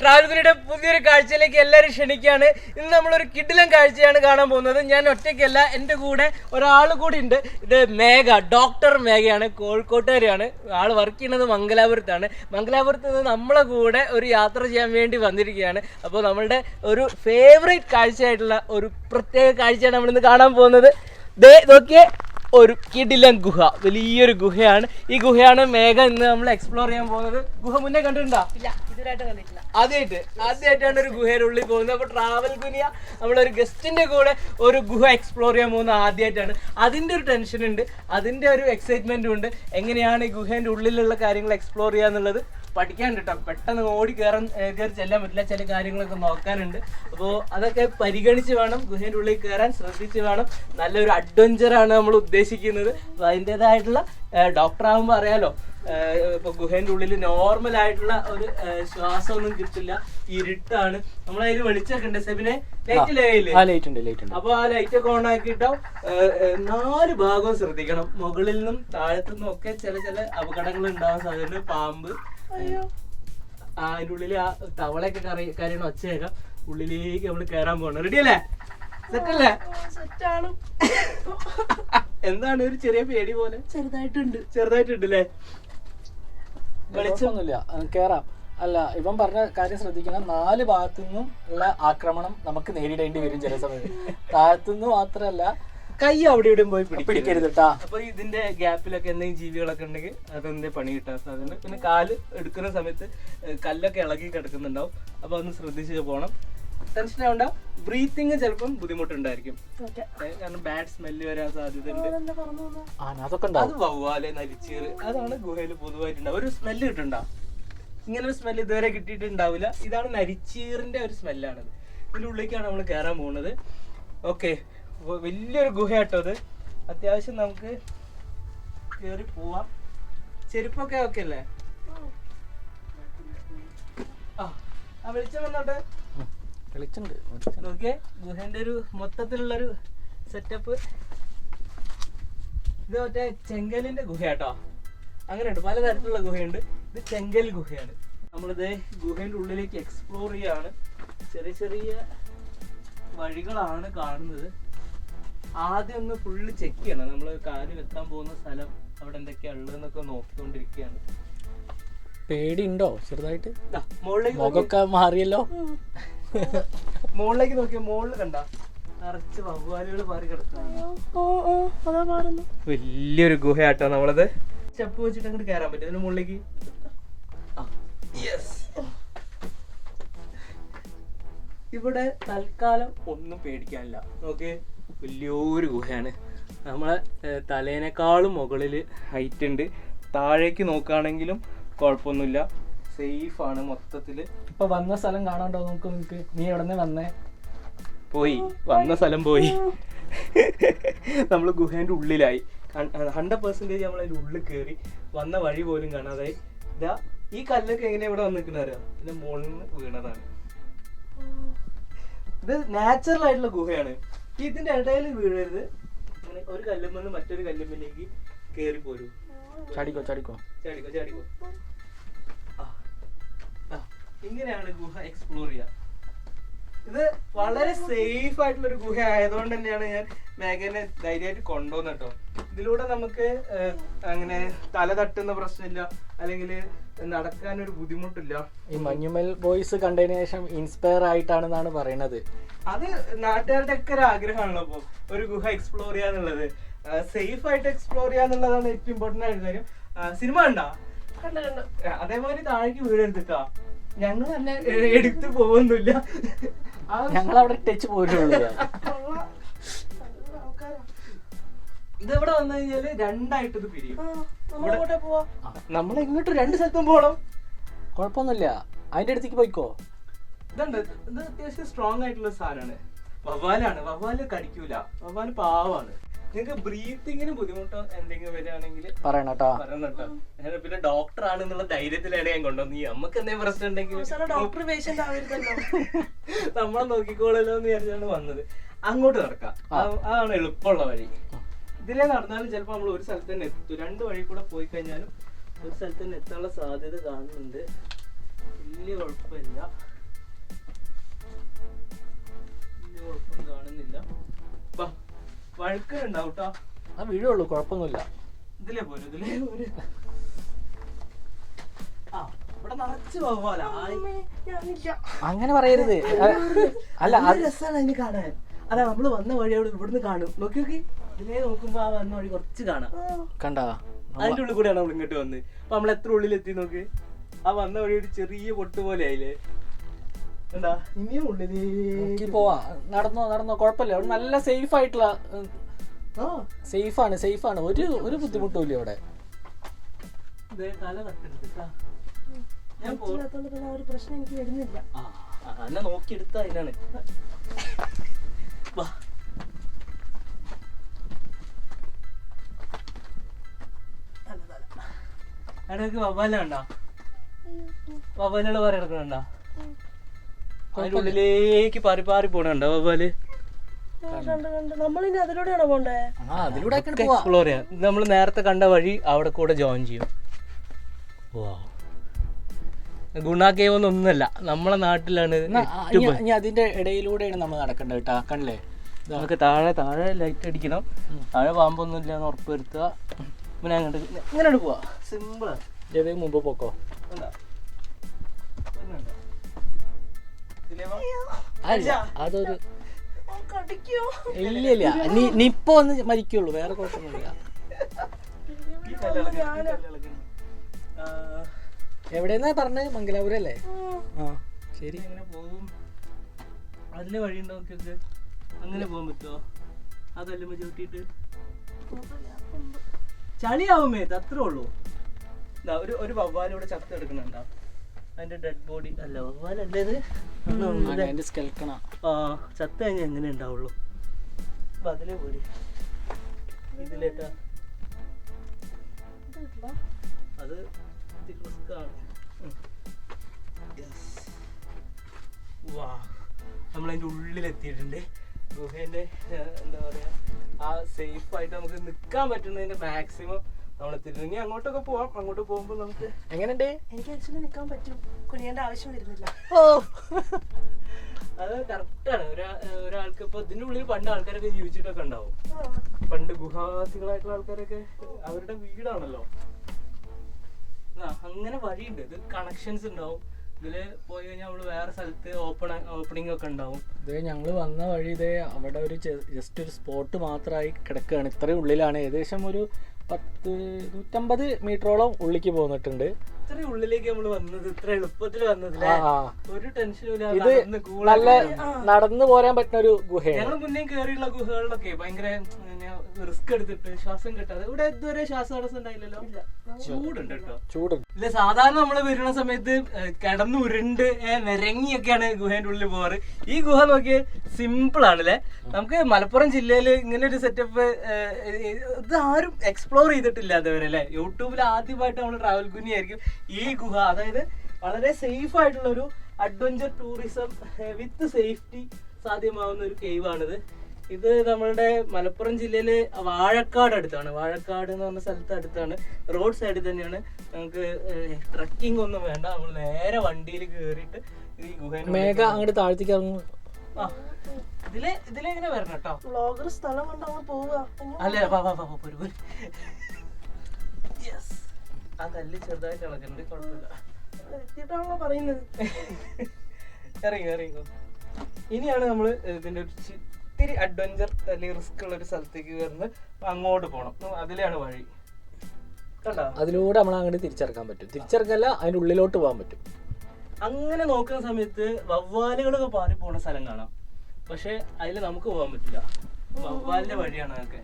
ട്രാവൽഗുരിയുടെ പുതിയൊരു കാഴ്ചയിലേക്ക് എല്ലാവരും ക്ഷണിക്കുകയാണ്. ഇന്ന് നമ്മളൊരു കിഡിലം കാഴ്ചയാണ് കാണാൻ പോകുന്നത്. ഞാൻ ഒറ്റയ്ക്കല്ല എന്റെ കൂടെ ഒരാൾ കൂടി ഉണ്ട്. ഇത് മേഘ ഡോക്ടർ മേഘയാണ് കോഴിക്കോട്ടുകാരിയാണ്. ആൾ വർക്ക് ചെയ്യുന്നത് മംഗലാപുരത്താണ്. മംഗലാപുരത്ത് നിന്ന് നമ്മളെ കൂടെ ഒരു യാത്ര ചെയ്യാൻ വേണ്ടി വന്നിരിക്കുകയാണ്. അപ്പോൾ നമ്മളുടെ ഒരു ഫേവറേറ്റ് കാഴ്ചയായിട്ടുള്ള ഒരു പ്രത്യേക കാഴ്ചയാണ് നമ്മളിന്ന് കാണാൻ പോകുന്നത്. ദേ നോക്കിയേ. ഒരു കിടിലൻ ഗുഹ വലിയൊരു ഗുഹയാണ്. ഈ ഗുഹയാണ് മേഘ ഇന്ന് നമ്മൾ എക്സ്പ്ലോർ ചെയ്യാൻ പോകുന്നത്. ഗുഹ മുന്നേ കണ്ടിട്ടുണ്ടോ? ആദ്യമായിട്ട് ആദ്യമായിട്ടാണ് ഒരു ഗുഹയുടെ ഉള്ളിൽ പോകുന്നത്. അപ്പൊ ട്രാവൽ ഗുനിയ നമ്മളൊരു ഗസ്റ്റിന്റെ കൂടെ ഒരു ഗുഹ എക്സ്പ്ലോർ ചെയ്യാൻ പോകുന്നത് ആദ്യമായിട്ടാണ്. അതിന്റെ ഒരു ടെൻഷൻ ഉണ്ട് അതിന്റെ ഒരു എക്സൈറ്റ്മെന്റും ഉണ്ട്. എങ്ങനെയാണ് ഈ ഗുഹേന്റെ ഉള്ളിലുള്ള കാര്യങ്ങൾ എക്സ്പ്ലോർ ചെയ്യാന്നുള്ളത്? പഠിക്കാൻ കേട്ടോ പെട്ടെന്ന് ഓടി കയറാൻ കയറി ചെല്ലാൻ പറ്റില്ല. ചില കാര്യങ്ങളൊക്കെ നോക്കാനുണ്ട്. അപ്പോൾ അതൊക്കെ പരിഗണിച്ച് വേണം ഗുഹേന്റെ ഉള്ളിൽ കയറാൻ ശ്രദ്ധിച്ച് വേണം. നല്ലൊരു അഡ്വഞ്ചറാണ് നമ്മൾ ഉദ്ദേശിക്കുന്നത്. അപ്പോൾ അതിന്റെതായിട്ടുള്ള ഡോക്ടർ ആകുമ്പോൾ അറിയാലോ. ഇപ്പൊ ഗുഹേന്റെ ഉള്ളിൽ നോർമൽ ആയിട്ടുള്ള ഒരു ശ്വാസമൊന്നും കിട്ടില്ല. ഇരുട്ടാണ്. നമ്മളതിൽ വെളിച്ചൊക്കെ ഉണ്ട്. സെബിനെ ലൈറ്റ് ഉണ്ട് അപ്പൊ ആ ലൈറ്റ് ഒക്കെ ഓൺ ആക്കിയിട്ടോ നാല് ഭാഗവും ശ്രദ്ധിക്കണം. മുകളിൽ നിന്നും താഴത്തു നിന്നും ഒക്കെ ചില ചില അപകടങ്ങൾ ഉണ്ടാവാൻ സാധ്യതയുണ്ട്. പാമ്പ് ആ, അതിന്റെ ഉള്ളിൽ ആ തവളയൊക്കെ കറി കരയണ ഒച്ചയൊക്കെ ഉള്ളിലേക്ക് നമ്മൾ കയറാൻ പോകണം റെഡി അല്ലേ? സെറ്റ് അല്ലേ? സെറ്റാണ്. എന്താണ് ഒരു ചെറിയ പേടി പോലെ? ചെറുതായിട്ടുണ്ട്. ചെറുതായിട്ടുണ്ട് അല്ലേ? വെളിച്ചൊന്നുമില്ല കേറാം. അല്ല ഇവൻ പറഞ്ഞ കാര്യം ശ്രദ്ധിക്കണം. നാല് ഭാഗത്തു നിന്നും ഉള്ള ആക്രമണം നമുക്ക് നേരിടേണ്ടി വരും ചില സമയത്ത്. താഴത്തുനിന്ന് മാത്രമല്ല കൈ അവിടെ ഇവിടെയും പോയി പിടിക്കരുത് അപ്പൊ ഇതിന്റെ ഗ്യാപ്പിലൊക്കെ എന്തെങ്കിലും ജീവികളൊക്കെ ഉണ്ടെങ്കിൽ അതെന്തേ പണി കിട്ടാൻ സാധ്യത പിന്നെ കാൽ എടുക്കുന്ന സമയത്ത് കല്ലൊക്കെ ഇളകി കിടക്കുന്നുണ്ടാവും. അപ്പൊ ഒന്ന് ശ്രദ്ധിച്ച് പോകണം ടെൻഷൻ ആവണ്ട. ബ്രീത്തിങ് ചിലപ്പം ബുദ്ധിമുട്ടുണ്ടായിരിക്കും. കാരണം ബാഡ് സ്മെല്ല് വരാൻ സാധ്യതയുണ്ട് അത് വവ്വാലെ നരിച്ചീർ നരിച്ചീറ് അതാണ് ഗുഹയിൽ പൊതുവായിട്ടുണ്ടാവും ഒരു സ്മെല്ല് കിട്ടണ്ട ഇങ്ങനെ ഒരു സ്മെല്ല് ഇതുവരെ കിട്ടിയിട്ടുണ്ടാവില്ല. ഇതാണ് നരിച്ചീറിന്റെ ഒരു സ്മെല്ലാണത്. ഇതിന്റെ ഉള്ളിലേക്കാണ് നമ്മൾ കയറാൻ പോകുന്നത്. ഓക്കെ. വലിയൊരു ഗുഹയാട്ടോ അത്. അത്യാവശ്യം നമുക്ക് കയറി പോവാം. ചെരുപ്പൊക്കെ ഓക്കെ അല്ലേ? ആ വെളിച്ചം വന്നോട്ടെ. ഓക്കെ വെളിച്ചുണ്ട്. നോക്കിയേ ഗുഹന്റെ ഒരു മൊത്തത്തിലുള്ളൊരു സെറ്റപ്പ് ഇത് മറ്റേ ചെങ്കലിന്റെ ഗുഹയാട്ടോ. അങ്ങനെയുണ്ട് പലതരത്തിലുള്ള ഗുഹയുണ്ട്. ഇത് ചെങ്കൽ ഗുഹയാണ്. നമ്മളിത് ഗുഹേന്റെ ഉള്ളിലേക്ക് എക്സ്പ്ലോർ ചെയ്യാണ്. ചെറിയ ചെറിയ വഴികളാണ് കാണുന്നത്. ആദ്യം ഒന്ന് ഫുള്ള് ചെക്ക് ചെയ്യണം. നമ്മൾ കാര്യം എത്താൻ പോകുന്ന സ്ഥലം അവിടെ എന്തൊക്കെയാ ഉള്ളതെന്നൊക്കെ നോക്കിക്കൊണ്ടിരിക്കുകയാണ്. പേടിയുണ്ടോ ചെറുതായിട്ട്? ദാ, മുകളിലേക്ക്. മുഖമൊക്കെ മാറിയല്ലോ. മുകളിലേക്ക് നോക്കിയ മുകളിൽ കണ്ട. നിറച്ച് വവ്വാലുകൾ മാറി കിടക്കുന്നു വലിയൊരു ഗുഹയാട്ടോ നമ്മളത്. സ്റ്റെപ്പ് വെച്ചിട്ട് അങ്ങോട്ട് കയറാൻ പറ്റും. അതിന് മുകളിലേക്ക്. ഇവിടെ തൽക്കാലം ഒന്നും പേടിക്കാനില്ല. നോക്ക് വലിയൊരു ഗുഹയാണ്. നമ്മളെ തലേനേക്കാളും മുകളിൽ ഹൈറ്റ് ഉണ്ട്. താഴേക്ക് നോക്കുകയാണെങ്കിലും കുഴപ്പമൊന്നുമില്ല. സേഫ് ആണ് മൊത്തത്തിൽ ഇപ്പൊ വന്ന സ്ഥലം കാണാണ്ടോ നമുക്ക് നിങ്ങൾക്ക് നീ എവിടെ നിന്ന് വന്നേ? പോയി. വന്ന സ്ഥലം പോയി. നമ്മൾ ഗുഹേന്റെ ഉള്ളിലായി. ഹൺഡ്രഡ് പെർസെന്റേജ് നമ്മൾ അതിന്റെ ഉള്ളിൽ കയറി വന്ന വഴി പോലും കാണാതായി ഇതാ ഈ കല്ലൊക്കെ എങ്ങനെ ഇവിടെ വന്നിരിക്കുന്നത് അറിയാം? ഇതിന്റെ മുകളിൽ നിന്ന് വീണതാണ്. ഇത് നാച്ചുറൽ ആയിട്ടുള്ള ഗുഹയാണ്. ഇതിന്റെ ഇടയിൽ വീഴരുത്. ഇങ്ങനെ ഒരു വന്ന് മറ്റൊരു കല്ലുമ്പിലേക്ക് കേറി പോരും. ചാടിക്കോ ചാടിക്കോ. ചാടിക്കോ ചാടിക്കോ. ഇങ്ങനെയാണ് ഗുഹ എക്സ്പ്ലോർ ചെയ്യുക. ഇത് വളരെ സേഫ് ആയിട്ടുള്ള ഒരു ഗുഹ ആയതുകൊണ്ട് തന്നെയാണ് ഞാൻ മേഘനെ ധൈര്യമായിട്ട് കൊണ്ടുവന്നിട്ടോ കേട്ടോ. ഇതിലൂടെ നമുക്ക് അങ്ങനെ തല തട്ടുന്ന പ്രശ്നമില്ല. അല്ലെങ്കിൽ നടക്കാൻ ഒരു ബുദ്ധിമുട്ടില്ല. ഈ മഞ്ഞുമൽ ബോയ്സ് കണ്ടതിന് ശേഷം ഇൻസ്പയർ ആയിട്ടാണെന്നാണ് പറയുന്നത് അത് നാട്ടുകാരുടെ ഒക്കെ ഒരു ആഗ്രഹമാണല്ലോ അപ്പൊ. ഒരു ഗുഹ എക്സ്പ്ലോർ ചെയ്യാന്നുള്ളത്. സേഫ് ആയിട്ട് എക്സ്പ്ലോർ ചെയ്യാന്നുള്ളതാണ് ഏറ്റവും ഇമ്പോർട്ടന്റ് ആയിട്ട് കാര്യം. സിനിമ ഉണ്ടോ കണ്ട്? കണ്ട് അതേമാതിരി താഴേക്ക് വീടെടുത്തിട്ടാ ഞങ്ങൾ തന്നെ എടുത്ത് പോകുന്നില്ല ഞങ്ങൾ അവിടെ ടച്ച് പോയിട്ടുള്ളൂ. ഇത് ഇവിടെ വന്നു കഴിഞ്ഞാൽ രണ്ടായിട്ട് ഇത് പിരിയും നമ്മൾ ഇങ്ങോട്ട് രണ്ട് സ്ഥലത്തും പോകണം. കുഴപ്പമൊന്നുമില്ല. അതിന്റെ അടുത്തേക്ക് പോയിക്കോ. ഇതുണ്ട് ഇത് അത്യാവശ്യം സ്ട്രോങ് ആയിട്ടുള്ള സാധനമാണ്. വവ്വാലാണ്. വവ്വാൽ കടിക്കൂല. വവ്വാൽ പാവാണ്. നിങ്ങൾക്ക് ബ്രീത്തിങ്ങിന് ബുദ്ധിമുട്ടോ എന്തെങ്കിലും വരികയാണെങ്കിൽ പറയണം കേട്ടോ ഞാൻ പിന്നെ ഡോക്ടർ ആണെന്നുള്ള ധൈര്യത്തിലാണ് ഞാൻ കൊണ്ടുവന്നത്. ഈ നമുക്ക് എന്തെങ്കിലും പ്രശ്നം ഉണ്ടെങ്കിൽ ഡോക്ടർ പേഷ്യന്റ് ആവരുതല്ലോ. നമ്മളെ നോക്കിക്കോളല്ലോ എന്ന് വിചാരിച്ചാണ് വന്നത്. അങ്ങോട്ട് നടക്കാം. അതാണ് എളുപ്പമുള്ള വഴി. ഇതിലെ നടന്നാലും ചിലപ്പോൾ നമ്മൾ ഒരു സ്ഥലത്ത് തന്നെ എത്തും. രണ്ട് വഴി കൂടെ പോയി കഴിഞ്ഞാലും ഒരു സ്ഥലത്ത് തന്നെ എത്താനുള്ള സാധ്യത കാണുന്നുണ്ട്. വലിയ കുഴപ്പമില്ല. വലിയ കുഴപ്പം കാണുന്നില്ല. വാ വഴുക്കുന്നുണ്ടാവും കേട്ടോ ആ വീഴുള്ളൂ കുഴപ്പമൊന്നുമില്ല. ഇതിലേ പോരും ഇതിലേ പോരും. ആ ഇവിടെ നിറച്ച് ഞാനില്ല. അങ്ങനെ പറയരുത്. അല്ല അത് രസമാണ് അതിന് കാണാൻ. അതാ നമ്മൾ വന്ന വഴിയോട് അവിടെ ഇവിടുന്ന് കാണും. നോക്കി നോക്കി. ഇതിലേ നോക്കുമ്പോ ആ വന്ന വഴി കുറച്ച് കാണാം. കണ്ടാ? അതിന്റെ ഉള്ളിൽ കൂടെയാണ് നമ്മൾ ഇങ്ങോട്ട് വന്ന്. അപ്പൊ നമ്മൾ എത്ര ഉള്ളിൽ എത്തി നോക്ക്? ആ വന്ന വഴി ഒരു ചെറിയ പൊട്ട് പോലെ ആയില്ലേ? എന്താ ഇനിയും ഉള്ളിലേക്ക് പോവാ. നടന്നോ നടന്നോ കുഴപ്പമില്ല. അവിടെ നല്ല സേഫ് ആയിട്ടുള്ള സേഫ് ആണ് സേഫ് ആണ്. ഒരു ഒരു ബുദ്ധിമുട്ടും ഇല്ല ആ പ്രശ്നം എനിക്ക് വരുന്നില്ല. നോക്കിയെടുത്ത അതിനാണ്. വാ തല, തല. ഇടയ്ക്ക് വവ്വാല കണ്ടോ? വവ്വാലുകൾ പാറി കിടക്കണുണ്ടോ അതിന്റെ ഉള്ളിലേക്ക് പാറി പാറി പോണുണ്ടോ വവ്വാൽ? കണ്ട് കണ്ട്. നമ്മളിനി അതിലൂടെയാണോ പോണ്ടേ? ആ അതിലൂടെ എക്സ്പ്ലോർ ചെയ്യാം. നമ്മൾ നേരത്തെ കണ്ട വഴി അവിടെ കൂടെ ജോയിൻ ചെയ്യും. ഗുണ കേവ് ഒന്നല്ല നമ്മളെ നാട്ടിലാണ് ഇനി അതിന്റെ ഇടയിലൂടെയാണ് നമ്മൾ നടക്കേണ്ടത് കേട്ടോ. കണ്ടില്ലേ? നമുക്ക് താഴെ താഴെ ലൈറ്റ് അടിക്കണം. താഴെ പാമ്പൊന്നും ഇല്ല എന്ന് ഉറപ്പ് വരുത്തുക. പിന്നെ അങ്ങോട്ട് ഇങ്ങനെ പോവാ. സിമ്പിൾ ഇത് മുമ്പ് പോക്കോ? അല്ല അതൊരു കടിക്കോ? ഇല്ല ഇല്ല നീ നീ ഇപ്പൊ ഒന്ന് മരിക്കുള്ളൂ. വേറെ കുഴപ്പമൊന്നുമില്ല. എവിടെന്നാ പറഞ്ഞത് മംഗലാപുരം അല്ലേ ആ. ശരി. എങ്ങനെ പോകും. അതിലെ വഴി ഉണ്ടോ അങ്ങനെ പോകാൻ പറ്റുമോ അതല്ലേ ചവിട്ടിയിട്ട്. ചളിയാവും മേത്ത് അത്രേ ഉള്ളൂ. ദാ ഒരു ഒരു വവ്വാലിവിടെ ചത്ത് എടുക്കുന്നുണ്ടോ അതിന്റെ ഡെഡ് ബോഡി അല്ല വവ്വാലല്ലേ ഇത്? ഒന്ന് അതിന്റെ സ്കെൽക്കണ ആ. ചത്ത് കഴിഞ്ഞാൽ എങ്ങനെ ഉണ്ടാവുള്ളൂ? അപ്പൊ അതിലേ പോരി. ഇതിലേട്ടാ. അത് റിസ്ക് ആണ്. വാ നമ്മളതിന്റെ ഉള്ളിലെത്തിയിട്ടുണ്ട്. ഗുഹേന്റെ എന്താ പറയാ ആ സേഫ് ആയിട്ട് നമുക്ക് നിൽക്കാൻ പറ്റുന്നതിന്റെ മാക്സിമം നമ്മൾ തിരുങ്ങി അങ്ങോട്ടൊക്കെ പോവാം. അങ്ങോട്ട് പോകുമ്പോൾ നമുക്ക് എങ്ങനെയുണ്ട്? എനിക്ക് ആക്ച്വലി നിൽക്കാൻ പറ്റും. കുനിയേണ്ട ആവശ്യം വരുന്നില്ല. ഓ. അത് കറക്റ്റാണ് ഒരാ ഒരാൾക്ക് ഇപ്പൊ ഇതിന്റെ ഉള്ളിൽ പണ്ട് ആൾക്കാരൊക്കെ ജീവിച്ചിട്ടൊക്കെ ഉണ്ടാവും. പണ്ട് ഗുഹാവാസികളായിട്ടുള്ള ആൾക്കാരൊക്കെ അവരുടെ വീടാണല്ലോ. അങ്ങനെ വഴിയുണ്ട്. ഇത് കണക്ഷൻസ് ഉണ്ടാവും. ഇതിൽ പോയി കഴിഞ്ഞാൽ വേറെ സ്ഥലത്ത് ഓപ്പൺ ഓപ്പണിംഗ് ഒക്കെ ഉണ്ടാവും. ഞങ്ങൾ വന്ന വഴി ഇതേ അവിടെ ഒരു ജസ്റ്റ് ഒരു സ്പോട്ട് മാത്രമായി കിടക്കുകയാണ് ഇത്രയും ഉള്ളിലാണ്. ഏകദേശം ഒരു പത്ത് നൂറ്റമ്പത് മീറ്ററോളം ഉള്ളിക്ക് പോന്നിട്ടുണ്ട്. ഇത്ര ഉള്ളിലേക്ക് നമ്മൾ വന്നത് ഇത്ര എളുപ്പത്തിൽ വന്നതില്ലേ ഒരു ടെൻഷനും നല്ല നടന്നു പോരാൻ പറ്റുന്ന ഒരു ഗുഹയാണ്. ഞങ്ങൾ മുന്നേ കയറിയുള്ള ഗുഹകളിലൊക്കെ ഭയങ്കര റിസ്ക് എടുത്തിട്ട് ശ്വാസം കിട്ടാതെ. ഇവിടെ ഇതുവരെ ശ്വാസതടസ്സം ഉണ്ടായില്ലല്ലോ? ചൂടുണ്ട് കേട്ടോ. ചൂടുണ്ട്. ഇല്ല സാധാരണ നമ്മൾ വരുന്ന സമയത്ത് കിടന്ന് ഉരുണ്ട് നിരങ്ങിയൊക്കെയാണ് ഗുഹേന്റെ ഉള്ളിൽ പോവാറ്. ഈ ഗുഹ നോക്കി സിമ്പിൾ ആണല്ലേ? നമുക്ക് മലപ്പുറം ജില്ലയിൽ ഇങ്ങനെ ഒരു സെറ്റപ്പ് ഇത് ആരും എക്സ്പ്ലോർ ചെയ്തിട്ടില്ല അതുവരെ അല്ലേ? യൂട്യൂബിൽ ആദ്യമായിട്ട് നമ്മൾ ട്രാവൽ കുനിയായിരിക്കും ഈ ഗുഹ അതായത് വളരെ സേഫ് ആയിട്ടുള്ള ഒരു അഡ്വഞ്ചർ ടൂറിസം വിത്ത് സേഫ്റ്റി സാധ്യമാവുന്ന ഒരു കേവ് ആണിത്. ഇത് നമ്മളുടെ മലപ്പുറം ജില്ലയിലെ വാഴക്കാട് അടുത്താണ്. വാഴക്കാട് എന്ന് പറഞ്ഞ സ്ഥലത്ത് അടുത്താണ്. റോഡ് സൈഡിൽ തന്നെയാണ്. നമുക്ക് ട്രക്കിംഗ് ഒന്നും വേണ്ട. നമ്മൾ നേരെ വണ്ടിയിൽ കയറിയിട്ട് ഈ ഗുഹ മേഘ അങ്ങോട്ട് താഴ്ത്തിക്ക് ഇറങ്ങും. ആ ഇതിലെ ഇതിലെ ഇങ്ങനെ വരണം കേട്ടോ ബ്ലോഗർ സ്ഥലം കൊണ്ട് അങ്ങ് പോവുക. അല്ലേ? അല്ല ആ കല്ല് ചെറുതായിട്ട് ഇളകുന്നുണ്ട് കുഴപ്പമില്ല. എത്തിയിട്ടാണല്ലോ പറയുന്നത്? ഇറങ്ങി ഇറങ്ങിക്കോ ഇനിയാണ് നമ്മൾ ഇതിന്റെ ഒരു ഇത്തിരി അഡ്വഞ്ചർ അല്ലെങ്കിൽ റിസ്ക് ഉള്ള ഒരു സ്ഥലത്തേക്ക് കയറുന്നത്. അങ്ങോട്ട് പോകണം അതിലാണ് വഴി. കണ്ടോ? അതിലൂടെ നമ്മൾ അങ്ങോട്ട് തിരിച്ചിറക്കാൻ പറ്റും. തിരിച്ചിറക്കല്ല അതിന്റെ ഉള്ളിലോട്ട് പോകാൻ പറ്റും. അങ്ങനെ നോക്കുന്ന സമയത്ത് വവ്വാലുകളൊക്കെ പാറി പോണ സ്ഥലം കാണാം. പക്ഷെ അതിൽ നമുക്ക് പോകാൻ പറ്റില്ല. വവ്വാലിന്റെ വഴിയാണ് അതൊക്കെ.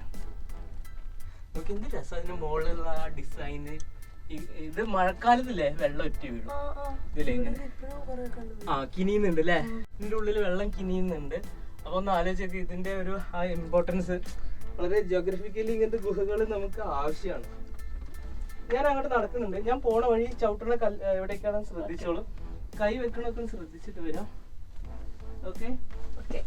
നമുക്ക് എന്ത് രസം അതിന്റെ മുകളിലുള്ള ആ ഡിസൈന് ഇത് മഴക്കാലത്തില്ലേ? വെള്ളം ഒറ്റ വീഴും. ഇതിലെ ഇങ്ങനെ? ആ കിനിയുന്നുണ്ട് അല്ലേ ഇതിന്റെ ഉള്ളിൽ വെള്ളം കിനിയുന്നുണ്ട്. അപ്പൊ ഒന്ന് ആലോചിച്ചൊക്കെ ഇതിന്റെ ഒരു ആ ഇമ്പോർട്ടൻസ് വളരെ ജോഗ്രഫിക്കലി ഇങ്ങനത്തെ ഗുഹകൾ നമുക്ക് ആവശ്യമാണ്. ഞാൻ അങ്ങോട്ട് നടക്കുന്നുണ്ട്. ഞാൻ പോണ വഴി ചവിട്ടുള്ള കല്ല് എവിടേക്കാണെന്ന് ശ്രദ്ധിച്ചോളൂ. കൈ വെക്കണൊക്കെ ശ്രദ്ധിച്ചിട്ട് വരാം. ഓക്കെ? ഓക്കെ.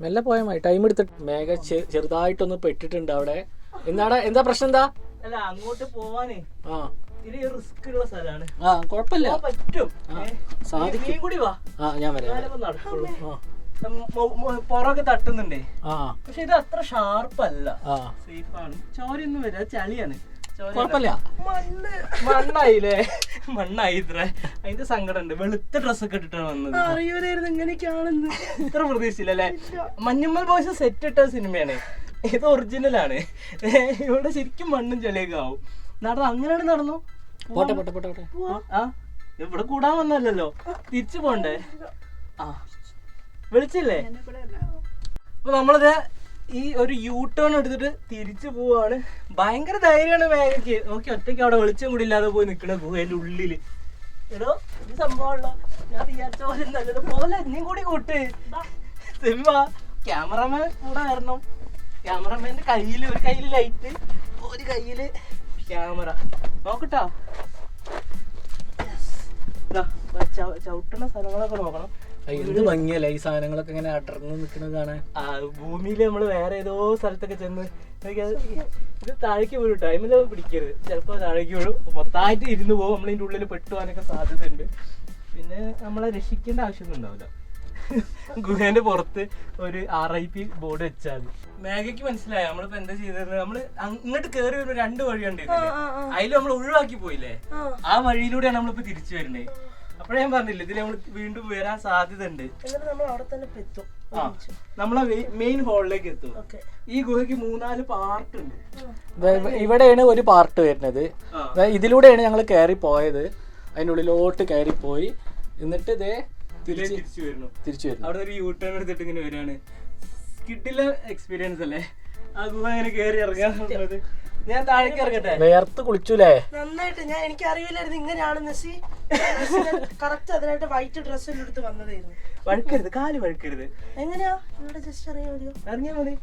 മെല്ലെ പോയാൽ മതി. ടൈം എടുത്തിട്ട് മേഘ ചെറുതായിട്ടൊന്ന് പെട്ടിട്ടുണ്ട് അവിടെ. എന്താടാ എന്താ പ്രശ്നം എന്താ? അല്ല അങ്ങോട്ട് പോവാനേ. ആ. റിസ്ക് ഉള്ള സ്ഥലമാണ്. ആ കുഴപ്പമില്ല. പറ്റും. സാധിക്കും. കൂടി വാ. ആ ഞാൻ വരാം. പുറമൊക്കെ തട്ടുന്നുണ്ടേ. ആ. പക്ഷെ ഇത് അത്ര ഷാർപ്പല്ല അല്ല. ആ. സേഫ് ആണ്. ചോരയൊന്നും വരില്ല. ചളിയാണ്. കുഴപ്പമില്ല. മണ്ണ്. മണ്ണായില്ലേ? മണ്ണായി ഇത്ര അതിന്റെ സങ്കടം ഉണ്ട് വെളുത്ത ഡ്രസ്സൊക്കെ ഇട്ടിട്ടാണ് വന്നത്. അറിയൂലായിരുന്നു. ഇങ്ങനെയൊക്കെയാണെന്ന്. ഇത്ര പ്രതീക്ഷിച്ചില്ല അല്ലേ മഞ്ഞമ്മൽ ബോയ്സ് സെറ്റ് ഇട്ട സിനിമയാണ്. ഇത് ഒറിജിനൽ ആണ് ഇവിടെ ശരിക്കും മണ്ണും ചെളിയൊക്കെ ആവും. നടന്നു അങ്ങനെയാണ് നടന്നു? പോട്ടെ പോട്ടെ പോട്ടെ പോട്ടെ. ആ ഇവിടെ കൂടാൻ വന്നല്ലോ തിരിച്ചു പോണ്ടേ? ആ. വിളിച്ചില്ലേ? അപ്പൊ നമ്മളിത് ഈ ഒരു യൂ ടേൺ എടുത്തിട്ട് തിരിച്ചു പോവാണ്. ഭയങ്കര ധൈര്യമാണ് വേഗയ്ക്ക് നോക്കി ഒറ്റയ്ക്ക് അവിടെ വെളിച്ചം കൂടി ഇല്ലാതെ പോയി നിൽക്കണ ഗുഹേന്റെ ഉള്ളിൽ എടോ ഇത് സംഭവമുള്ള ഞാൻ വിചാരിച്ച പോലെ നല്ലത് പോലെ എന്നെയും കൂടി കൂട്ട്. സിമ്മ ക്യാമറമാൻ കൂടെ വരണം. ക്യാമറമാന്റെ കയ്യിൽ ഒരു കയ്യിൽ ലൈറ്റ് ഒരു കയ്യിൽ ക്യാമറ. നോക്കട്ടോ. ചവിട്ടുന്ന സ്ഥലങ്ങളൊക്കെ നോക്കണം. എന്ത് ഭംഗിയല്ലേ ഈ സാധനങ്ങളൊക്കെ ഇങ്ങനെ അടർന്ന് നിൽക്കുന്നത് കാണാൻ? ആ ഭൂമിയിൽ നമ്മൾ വേറെ ഏതോ സ്ഥലത്തൊക്കെ ചെന്ന് ഇത് താഴേക്ക് വീഴും ടൈമിൽ പിടിക്കരുത്. ചിലപ്പോൾ താഴേക്ക് വീഴും. മൊത്തമായിട്ട് ഇരുന്ന് പോകും. നമ്മളിതിന്റെ ഉള്ളിൽ പെട്ടുപോകാനൊക്കെ സാധ്യതയുണ്ട്. പിന്നെ നമ്മളെ രക്ഷിക്കേണ്ട ആവശ്യമൊന്നും ഉണ്ടാവില്ല. ഗുഹേന്റെ പുറത്ത് ഒരു ആർ ഐ പി ബോർഡ് വെച്ചാൽ മതി. മേഘയ്ക്ക് മനസ്സിലായ? നമ്മളിപ്പോ എന്താ ചെയ്തത്? നമ്മൾ അങ്ങോട്ട് ഇങ്ങോട്ട് കേറി വരുന്ന രണ്ട് വഴിയുണ്ട് അതിൽ നമ്മൾ ഒഴിവാക്കി പോയില്ലേ? ആ. ആ വഴിയിലൂടെയാണ് നമ്മളിപ്പോ തിരിച്ചു വരുന്നത് അപ്പോഴേ ഞാൻ പറഞ്ഞില്ല ഇതിൽ നമ്മൾ വീണ്ടും വരാൻ സാധ്യത ഉണ്ട് എന്നിട്ട് നമ്മൾ അവിടെ തന്നെ ആ നമ്മളെ മെയിൻ ഹോളിലേക്ക് എത്തും. ഈ ഗുഹയ്ക്ക് മൂന്നാൽ പാർട്ട് ഉണ്ട്. ഇവിടെയാണ് ഒരു പാർട്ട് വരുന്നത്. ഇതിലൂടെയാണ് ഞങ്ങൾ കയറി പോയത്. അതിന്റെ ഉള്ളിലോട്ട് കയറി പോയി. എന്നിട്ട് ഇതേ തിരിച്ചു വരുന്നു. തിരിച്ചു വരുന്നു. അവിടെ ഒരു യൂ ടേൺ എടുത്തിട്ട് ഇങ്ങനെ വരികയാണ്. കിട്ടില്ല എക്സ്പീരിയൻസ് അല്ലേ? ആ ഗുഹ ഇങ്ങനെ കയറി ഇറങ്ങാന്നുള്ളത്. ഞാൻ താഴേക്ക് ഇറങ്ങട്ടെ? നേരത്തെ കുളിച്ചൂലേ? നന്നായിട്ട്. ഞാൻ എനിക്ക് അറിയില്ലായിരുന്നു ഇങ്ങനെയാണ് മെസ്സി. കറക്റ്റ് അതിനായിട്ട് വൈറ്റ് ഡ്രസ്സ് എടുത്ത് വന്നതായിരുന്നു. വഴുക്കരുത്. കാൽ വഴുക്കരുത്. എങ്ങനെയാ? ഇവിടെ ജസ്റ്റ് അറിയാൻ മതിയോ? ഇറങ്ങിയാ മതി.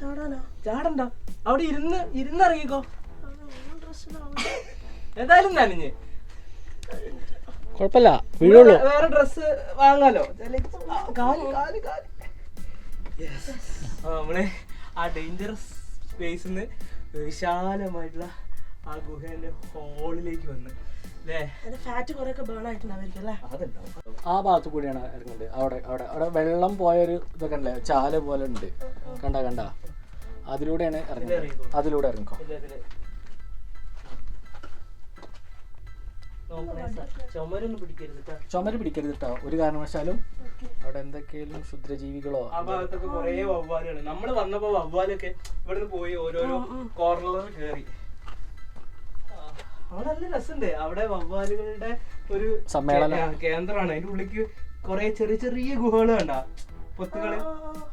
ചാടാനോ? ചാടണ്ട. അവിടെ ഇരുന്ന് ഇരുന്ന് ഇറങ്ങിക്കോ ഏതായാലും നനഞ്ഞ്. കുഴപ്പമില്ല. വീഴുള്ളൂ. വേറെ ഡ്രസ് വാങ്ങാലോ. കാൽ കാൽ കാൽ. ആ, നമ്മൾ ആ ഡേഞ്ചറസ് സ്പേസിന്ന് വിശാലമായിട്ടുള്ള ആ ഗുഹേന്റെ ഹോളിലേക്ക് വന്ന്. ആ ഭാഗത്ത് കൂടിയാണ് ഇറങ്ങുന്നത് അവിടെ അവിടെ അവിടെ വെള്ളം പോയൊരു ഇതൊക്കെ ഉണ്ടല്ലേ ചാല പോലെ ഉണ്ട്. കണ്ട കണ്ട? അതിലൂടെയാണ് ഇറങ്ങുന്നത് അതിലൂടെ ഇറങ്ങിക്കോ? ചുമര് പിടിക്കരുത് കേട്ടോ ഒരു കാരണവശാലും അവിടെ എന്തൊക്കെയാലും ക്ഷുദ്രജീവികളോ ആ ഭാഗത്തൊക്കെ കുറേ വവ്വാലുകൾ നമ്മൾ വന്നപ്പോ വവ്വാലൊക്കെ ഇവിടുന്ന് പോയി ഓരോരോ കോർണറിൽ കയറി അവിടെ നല്ല രസമുണ്ട് അവിടെ വവ്വാലുകളുടെ ഒരു സമ്മേളനം. കേന്ദ്രമാണ്. അതിന്റെ ഉള്ളിക്ക് കുറെ ചെറിയ ചെറിയ ഗുഹകൾ കണ്ട. പൊത്തുകൾ.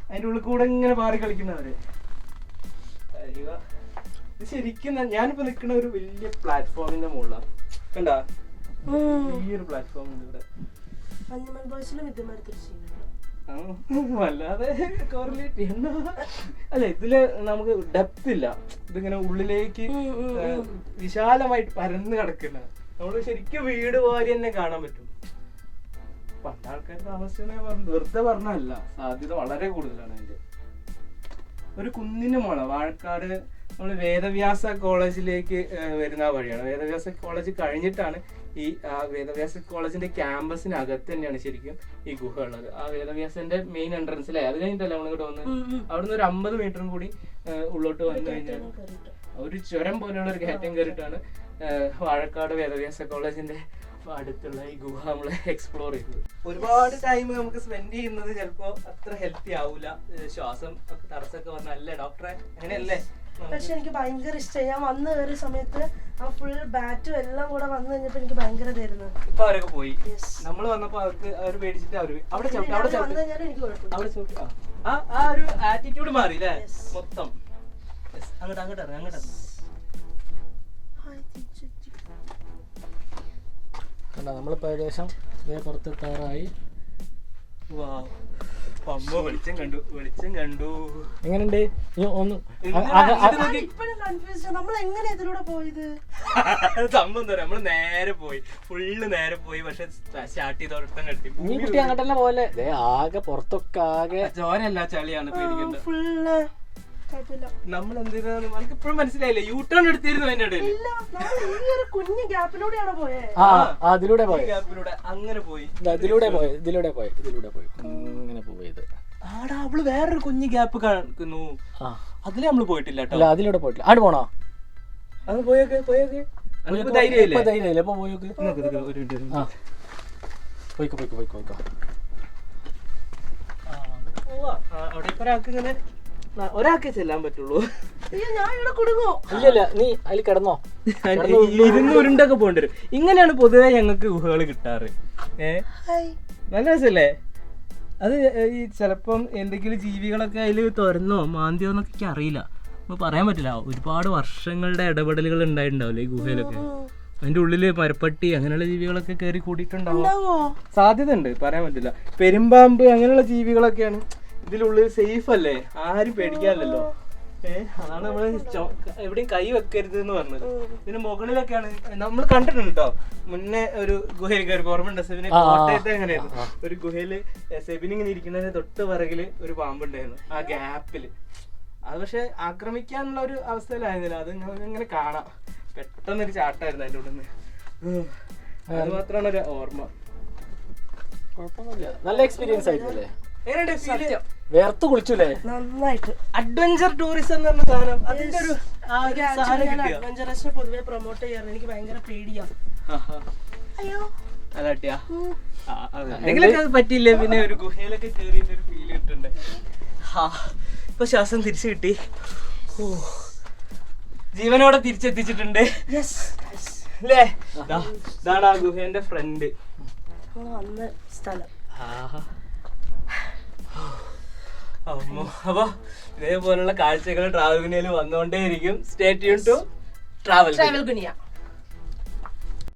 അതിന്റെ ഉള്ളിൽ കൂടെ ഇങ്ങനെ പാറി കളിക്കുന്നവര്. ശരിക്കും ഞാനിപ്പോ നിൽക്കുന്ന ഒരു വലിയ പ്ലാറ്റ്ഫോമിന്റെ മുകളിലാണ് കണ്ട? വലിയൊരു പ്ലാറ്റ്ഫോം ഉണ്ട് ഇവിടെ. മഞ്ഞുമൽ ബോയ്സിലും ഇതേമാതിരി സീനുണ്ട് വല്ലാതെ correlate ചെയ്യണ്ട. അല്ല ഇതിൽ നമുക്ക് ഡെപ്ത് ഇല്ല. ഇതിങ്ങനെ ഉള്ളിലേക്ക് വിശാലമായിട്ട് പരന്ന് കിടക്കുന്ന. നമ്മൾ ശരിക്കും വീട് പോലെ തന്നെ കാണാൻ പറ്റും. പണ്ട് ആൾക്കാർ താമസിച്ചെന്നേ പറഞ്ഞു. വെറുതെ പറഞ്ഞല്ല സാധ്യത വളരെ കൂടുതലാണ് അതിന്റെ. ഒരു കുന്നിന് മോള വാഴക്കാട് നമ്മൾ വേദവ്യാസ കോളേജിലേക്ക് വരുന്ന വഴിയാണ്. വേദവ്യാസ കോളേജ് കഴിഞ്ഞിട്ടാണ് ഈ ആ, വേദവ്യാസ കോളേജിന്റെ ക്യാമ്പസിനകത്ത് തന്നെയാണ് ശരിക്കും ഈ ഗുഹ ഉള്ളത്. ആ വേദവ്യാസന്റെ മെയിൻ എൻട്രൻസിലെ അത് കഴിഞ്ഞിട്ടല്ലേ നമ്മൾ ഇങ്ങോട്ട് വന്ന് അവിടുന്ന് ഒരു അമ്പത് മീറ്ററും കൂടി ഉള്ളോട്ട് വന്നു കഴിഞ്ഞാൽ ഒരു ചുരം പോലെയുള്ള ഒരു കയറ്റം കയറിയിട്ടാണ് വാഴക്കാട് വേദവ്യാസ കോളേജിന്റെ അടുത്തുള്ള ഈ ഗുഹ നമ്മൾ എക്സ്പ്ലോർ ചെയ്തത്. ഒരുപാട് ടൈം നമുക്ക് സ്പെൻഡ് ചെയ്യുന്നത് ചിലപ്പോ അത്ര ഹെൽത്തി ആവൂല. ശ്വാസം ഒക്കെ തടസ്സമൊക്കെ വന്നല്ലേ ഡോക്ടറെ അങ്ങനെയല്ലേ? പക്ഷെ എനിക്ക് ഭയങ്കര ഇഷ്ടമായി ഞാൻ വന്നു കയറിയ സമയത്ത് ആ ഫുൾ ബാറ്റും എല്ലാം കൂടെ വന്നു കഴിഞ്ഞപ്പോ എനിക്ക് ഭയങ്കര ഇതായിരുന്നു. ഇപ്പൊ അവരൊക്കെ പോയി. നമ്മൾ വന്നപ്പോ അവർക്ക് അവർ പേടിച്ചിട്ട് അവർ അവിടെ അവിടെ അവിടെ ആ. ആ ഒരു ആറ്റിറ്റ്യൂഡ് മാറി അല്ലേ. മൊത്തം. അങ്ങോട്ട് അങ്ങോട്ട് ഇറങ്ങ്, അങ്ങോട്ട്. കണ്ട നമ്മളിപ്പോൾ ഏകദേശം ഇതേ പുറത്തെത്താറായി Wow. വെളിച്ചം കണ്ടു വെളിച്ചം കണ്ടു. എങ്ങനെയുണ്ട് ഒന്ന് സംഭവം തരാം നമ്മൾ നേരെ പോയി. ഫുള്ള് നേരെ പോയി പക്ഷെ സ്റ്റാർട്ട് ചെയ്ത ഒരിടത്തന്നെ എത്തി. നീ കുട്ടി അങ്ങോട്ടല്ല പോലെ. ദേ ആകെ പുറത്തൊക്കെ ആകെ ചോരല്ല ചളിയാണ് പേടിക്കണ്ട. ഫുള്ള് നമ്മൾ എന്തിനാണ് നമുക്ക് ഇപ്പോഴും മനസ്സിലായില്ലേ യൂ ടേൺ എടുത്തിരുന്നു അതിന്റെ ഇടയിൽ കുഞ്ഞു ഗ്യാപ്പിലൂടെയാണ് പോയേ? ആ ആ, അതിലൂടെ പോയി. ഗ്യാപ്പിലൂടെ അങ്ങനെ പോയി. ദാ ഇതിലൂടെ പോയി ഇതിലൂടെ പോയി ഇതിലൂടെ പോയി. ഇങ്ങനെ പോയത് ആടാ അവൾ വേറൊരു കുഞ്ഞു ഗ്യാപ്പ് കാണിക്കുന്നു ആ. അതിൽ നമ്മൾ പോയിട്ടില്ല കേട്ടോ. അല്ല അതിലൂടെ പോയിട്ടില്ല. ആട് പോണോ? അത് പോയൊക്കെ പോയൊക്കെ. അനക്ക് ധൈര്യമില്ലേ? ഇപ്പൊ ധൈര്യമില്ല? ഇപ്പൊ പോയോക്ക്? നിക്ക് നിക്ക് ഒരു ഒരു ആ. മിനിറ്റ്. പോയിക്കോ പോയിക്കോ പോയിക്കോ പോയിക്കോ. ആ, പോവാ. ആ, അവിടെ ഇപ്പൊ ഒരാൾക്ക് ഇങ്ങനെ ഒരാൾക്കേ ചെല്ലാൻ പറ്റുള്ളൂ. അയ്യോ ഞാൻ ഇവിടെ കുടുങ്ങോ ഇല്ല ഇല്ല നീ അതിൽ കിടന്നോ. ഇരുന്ന് ഉരുണ്ടൊക്കെ പോകേണ്ടി വരും. ഇങ്ങനെയാണ് പൊതുവെ ഞങ്ങൾക്ക് ഗുഹകൾ കിട്ടാറ്. ഏ? നല്ല രസല്ലേ? അത് ഈ ചിലപ്പം എന്തെങ്കിലും ജീവികളൊക്കെ അതിൽ തുരന്നോ മാന്തിയോ എന്നൊക്കെ എനിക്ക് അറിയില്ല. നമുക്ക് പറയാൻ പറ്റില്ല. ഒരുപാട് വർഷങ്ങളുടെ ഇടപെടലുകൾ ഉണ്ടായിട്ടുണ്ടാവില്ലേ ഈ ഗുഹയിലൊക്കെ? അതിന്റെ ഉള്ളിൽ മരപ്പട്ടി അങ്ങനെയുള്ള ജീവികളൊക്കെ കയറി കൂടിയിട്ടുണ്ടാവും. സാധ്യത ഉണ്ട് പറയാൻ പറ്റില്ല. പെരുമ്പാമ്പ് അങ്ങനെയുള്ള ജീവികളൊക്കെയാണ്. ഇതിലുള്ളിൽ സേഫ് അല്ലേ? ആരും പേടിക്കാനല്ലോ ഏഹ് അതാണ് നമ്മൾ എവിടെയും കൈ വെക്കരുത് എന്ന് പറഞ്ഞത് ഇതിന് മുകളിലൊക്കെയാണ് നമ്മൾ കണ്ടിട്ടുണ്ട് കേട്ടോ മുന്നേ ഒരു ഗുഹയിൽ കയറി ഓർമ്മയുണ്ട്? സെബിനെ കോട്ടയത്തെ എങ്ങനെയായിരുന്നു? ഒരു ഗുഹയിൽ സെബിൻ ഇങ്ങനെ ഇരിക്കുന്നതിന് തൊട്ട് പിറകിൽ ഒരു പാമ്പുണ്ടായിരുന്നു. ആ ഗ്യാപ്പിൽ. അത് പക്ഷെ ആക്രമിക്കാനുള്ള ഒരു അവസ്ഥയിലായിരുന്നില്ല. അത് ഇങ്ങനെ കാണാം. പെട്ടെന്നൊരു ചാട്ടായിരുന്നു അതിന്റെ ഉള്ളിൽ നിന്ന് അത് മാത്രമാണ് ഒരു ഓർമ്മ. കുഴപ്പമൊന്നുമില്ല. നല്ല എക്സ്പീരിയൻസ് ആയിരുന്നു എങ്ങനെയുണ്ട്? വേർത്ത് കുളിച്ചുല്ലേ നന്നായിട്ട്. അഡ്വഞ്ചർ ടൂറിസം എന്ന് പറഞ്ഞ സാധനം. അതിന്റെ ഒരു അഡ്വഞ്ചറസിനെ പൊതുവെ പ്രൊമോട്ട് ചെയ്യാറ്. എനിക്ക് ഭയങ്കര പേടിയാ. അയ്യോ. അല്ല കിട്ടിയാ അത്. പറ്റിയില്ലേ? പിന്നെ ഒരു ഗുഹയിലൊക്കെ കയറിയിട്ട് ഒരു ഫീൽ കിട്ടുന്നുണ്ട് ഹാ. ഇപ്പൊ ശ്വാസം തിരിച്ചു കിട്ടി. ഓ ജീവനോടെ തിരിച്ചെത്തിച്ചിട്ടുണ്ട്. യെസ് അല്ലേ ഇതാണ് ആ ഗുഹേന്റെ ഫ്രണ്ട് വന്ന സ്ഥലം. അമ്മോ അപ്പൊ ഇതേപോലുള്ള കാഴ്ചകൾ ട്രാവൽ വന്നുകൊണ്ടേയിരിക്കും stay tune to travel travel ഗുനിയ